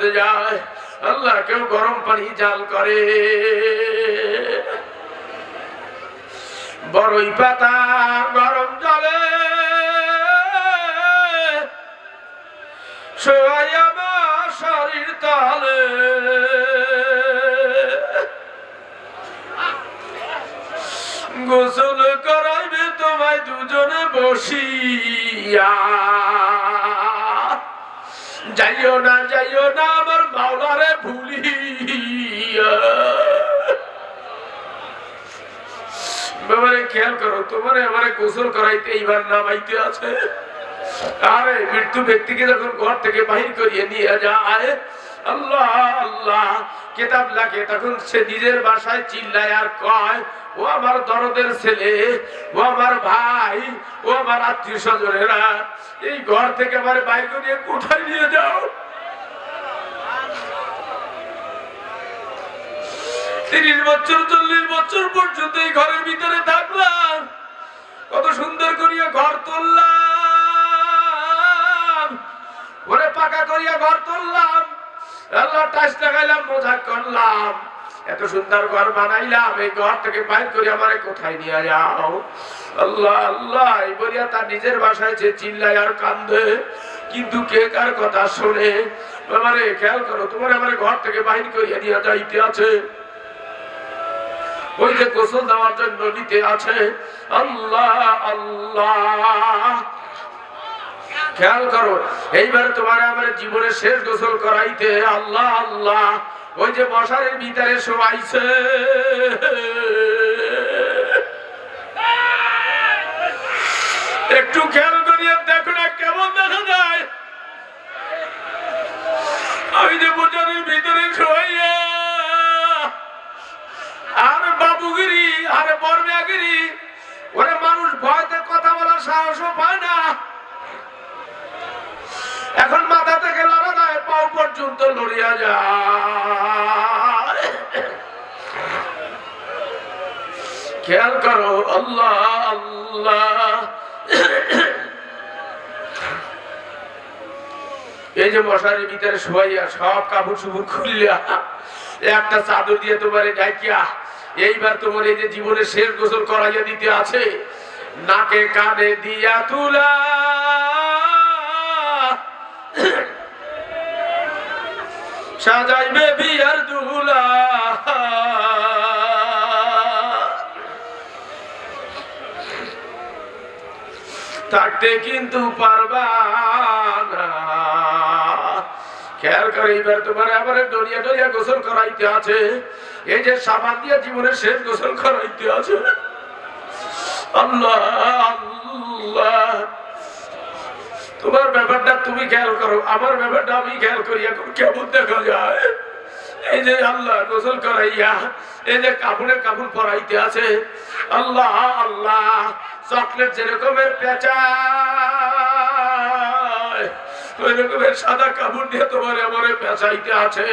যায়, আল্লাহ কেউ গরম পানি জাল করে। বড়ই পাতা গরম জলে। শোয়াই আমার শরীর তালে। গোসল করাইবে তোমায় দুজনে বসিয়া। যাইও না যাইও না, আমার মাওলারে ভুলিয়া ব্যাপারে খেয়াল করো, তোমার আমারে গোসল করাইতে এইবার নামাইতে আছে। আরে, মৃত্যু ব্যক্তিকে যখন ঘর থেকে বাহির করিয়ে নিয়ে যায়, আল্লাহ আল্লাহ। কেতাব লাগে, তখন সে নিজের বাসায় চিল্লায় আর কয়, ও আমার দরদের ছেলে, ও আমার ভাই, ও আমার আত্মীয় স্বজনেরা, এই ঘর থেকে আমার বাইর করিয়ে কোথায় নিয়ে যাও? তিরিশ বছর, চল্লিশ বছর পর্যন্ত এই ঘরের ভিতরে থাকলাম। কত সুন্দর করিয়া ঘর তুললাম। ওরে পাকা করিয়া ঘর তুললাম। কিন্তু কে কার কথা শোনে? আমারে খেয়াল করো, তোমার আমার ঘর থেকে বাহির করিয়া নিয়ে যাইতে আছে। ওই যে গোসল দেওয়ার জন্য নিতে আছে। আল্লাহ আল্লাহ। খেয়াল করো, এইবার তোমার আমার জীবনের শেষ গোসল করাইতে আল্লাহ আল্লাহ, ওই যে মশারের ভিতরে শোয়াইছে। একটু খেয়াল করিয়া দেখো না, কেমন দেখা যায়? আমি যে মশারের ভিতরে শোয়াইয়া, আর বাবুগিরি, আরে বর্মিয়াগিরি ওরে মানুষ ভয়তে কথা বলার সাহসও পায় না। এখন মাথা থেকে লড়া যায় পাও পর্যন্ত লড়িয়া যায়। খেয়াল করো, আল্লাহ আল্লাহ। এই যে মশারির ভিতরে শোয়াইয়া সব কাপড় চুপড় খুললিয়া একটা চাদর দিয়ে তোমার ডাকিয়া এইবার তোমার এই যে জীবনের শেষ গোসল করাইয়া দিতে আছে, নাকে কানে দিয়া তুলা। সাজাইবে বিয়ার দুলা থাকতে কিন্তু পারবা না। খেয়াল করে এবার তোমার আবার ডরিয়া ডরিয়া গোসল করাইতে আছে। এই যে সাবান দিয়ে জীবনের শেষ গোসল করাইতে আছে। আল্লাহ আল্লাহ। তোমার ব্যাপারটা তুমি খেয়াল করো, আমার ব্যাপারটা আমি খেয়াল করি, এখন কেমন দেখা যায়? এই যে আল্লাহ গোসল করাইয়া, এই যে কাপড়ে কাপড় পরাইতে আছে, আল্লাহ আল্লাহ, চকলেট যেরকমের পেঁচা ওই রকমের সাদা কাপড় দিয়ে তোমার আমার পেঁচাইতে আছে।